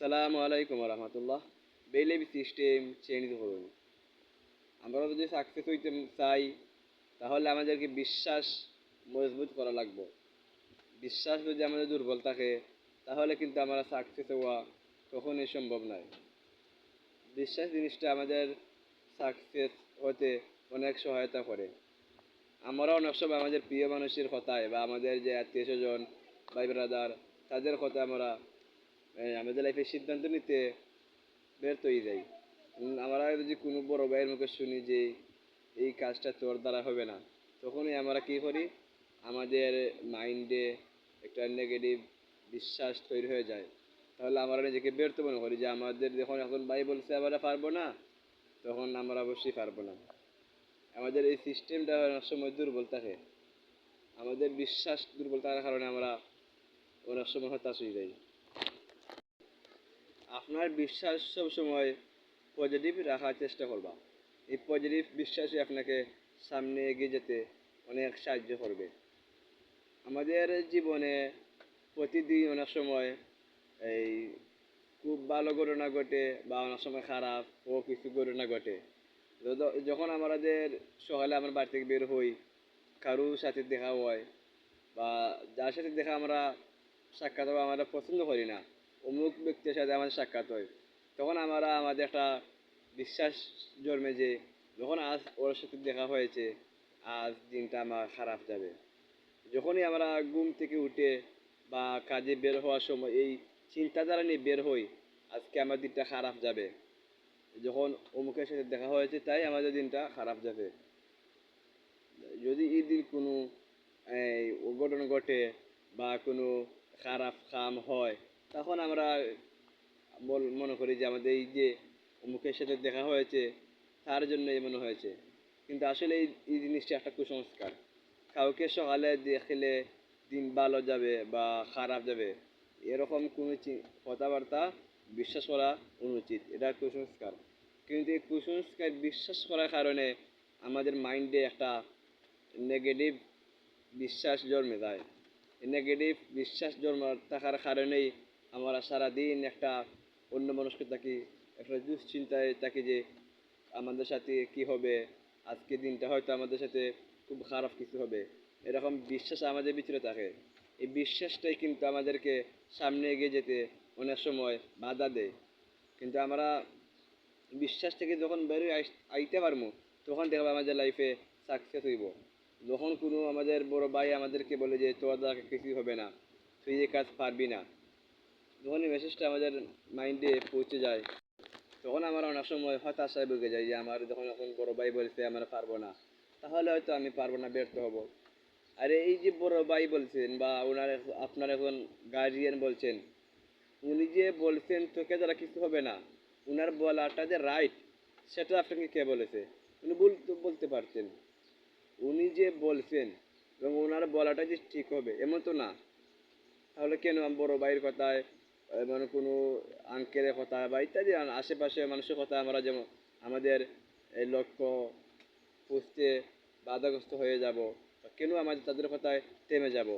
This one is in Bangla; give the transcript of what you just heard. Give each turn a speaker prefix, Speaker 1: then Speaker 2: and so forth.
Speaker 1: আসসালামু আলাইকুম রহমতুল্লাহ। বেলেবি সিস্টেম চেঞ্জ করুন আমরা যদি সাকসেস হইতে চাই, তাহলে আমাদেরকে বিশ্বাস মজবুত করা লাগবে। বিশ্বাস যদি আমাদের দুর্বল থাকে, তাহলে কিন্তু আমরা সাকসেস হওয়া কখনোই সম্ভব নয়। বিশ্বাস জিনিসটা আমাদের সাকসেস হতে অনেক সহায়তা করে। আমরা অনেক সময় আমাদের প্রিয় মানুষের কথায় বা আমাদের যে আত্মীয় স্বজন ভাই ব্রাদার তাদের কথা আমরা আমাদের লাইফে সিদ্ধান্ত নিতে ব্যর্থ হয়ে যাই। আমরা যদি কোনো বড় ভাইয়ের মুখে শুনি যে এই কাজটা তোর দ্বারা হবে না, তখনই আমরা কি করি? আমাদের মাইন্ডে একটা নেগেটিভ বিশ্বাস তৈরি হয়ে যায়। তাহলে আমরা নিজেকে ব্যর্থ মনে করি যে আমাদের যখন এখন ভাই বলছে আমরা পারব না, তখন আমরা অবশ্যই পারব না। আমাদের এই সিস্টেমটা অনেক সময় দুর্বল থাকে। আমাদের বিশ্বাস দুর্বল থাকার কারণে আমরা অনেক সময় হতাশ হয়ে যাই। আপনার বিশ্বাস সবসময় পজিটিভ রাখার চেষ্টা করবা। এই পজিটিভ বিশ্বাসই আপনাকে সামনে এগিয়ে যেতে অনেক সাহায্য করবে। আমাদের জীবনে প্রতিদিন অনেক সময় এই খুব ভালো ঘটনা ঘটে বা অনেক সময় খারাপ ও কিছু ঘটনা ঘটে। যখন আমাদের সকালে আমরা বাড়ি থেকে বের হই, কারোর সাথে দেখা হয় বা যার সাথে দেখা আমরা সাক্ষাৎ আমরা পছন্দ করি না অমুক ব্যক্তির সাথে আমাদের সাক্ষাৎ হয়। তখন আমরা আমাদের একটা বিশ্বাস জন্মে যে যখন আজ ওর সাথে দেখা হয়েছে আজ দিনটা আমার খারাপ যাবে। যখনই আমরা ঘুম থেকে উঠে বা কাজে বের হওয়ার সময় এই চিন্তাধারা নিয়ে বের হই আজকে আমার দিনটা খারাপ যাবে। যখন অমুকের সাথে দেখা হয়েছে তাই আমাদের দিনটা খারাপ যাবে। যদি এই দিন কোনো এই, অঘটন ঘটে বা কোনো খারাপ কাম হয় তখন আমরা বল- মনে করি যে আমাদের এই যে অমুকের সাথে দেখা হয়েছে, তার জন্য এই মনে হয়েছে। কিন্তু আসলে এই এই জিনিসটা একটা কুসংস্কার। কাউকে সকালে দেখলে দিন ভালো যাবে বা খারাপ যাবে, এরকম কোনো কথাবার্তা বিশ্বাস করা অনুচিত। এটা কুসংস্কার। কিন্তু এই কুসংস্কার বিশ্বাস করার কারণে আমাদের মাইন্ডে একটা নেগেটিভ বিশ্বাস জন্মে যায়। নেগেটিভ বিশ্বাস জন্ম থাকার কারণেই আমরা সারাদিন একটা অন্য মানুষকে থাকি, একটা দুশ্চিন্তায় থাকি যে আমাদের সাথে কি হবে, আজকে দিনটা হয়তো আমাদের সাথে খুব খারাপ কিছু হবে। এরকম বিশ্বাস আমাদের ভিতরে থাকে। এই বিশ্বাসটাই কিন্তু আমাদেরকে সামনে এগিয়ে যেতে অনেক সময় বাধা দেয়। কিন্তু আমরা বিশ্বাস থেকে যখন বেরোয় আইতে পারব, তখন দেখব আমাদের লাইফে সাকসেস হইব। যখন কোনো আমাদের বড় ভাই আমাদেরকে বলে যে, তোর দ্বারা কিছুই হবে না, তুই এই কাজ পারবি না। যখন এই মেসেজটা আমাদের মাইন্ডে পৌঁছে যায়, তখন আমার অনেক সময় হতাশায় ভুগে যায় যে আমার যখন এখন বড় ভাই বলছে আমরা পারব না, তাহলে হয়তো আমি পারব না, ব্যর্থ হব। আরে এই যে বড় ভাই বলছেন বা ওনার আপনার এখন গার্জিয়ান বলছেন, উনি যে বলছেন তোকে দ্বারা কিছু হবে না, উনার বলাটা যে রাইট সেটা আপনাকে কে বলেছে? উনি বলতে বলতে পারতেন। উনি যে বলছেন এবং ওনার বলাটা যে ঠিক হবে, এমন তো না। তাহলে কেন বড় ভাইয়ের কথায় মানে কোনো আঙ্কেলের কথা বা ইত্যাদি আশেপাশে মানুষের কথা আমরা যেমন আমাদের এই লক্ষ্য পুষতে বাধাগ্রস্ত হয়ে যাব কেন আমাদের তাদের কথায় থেমে যাব।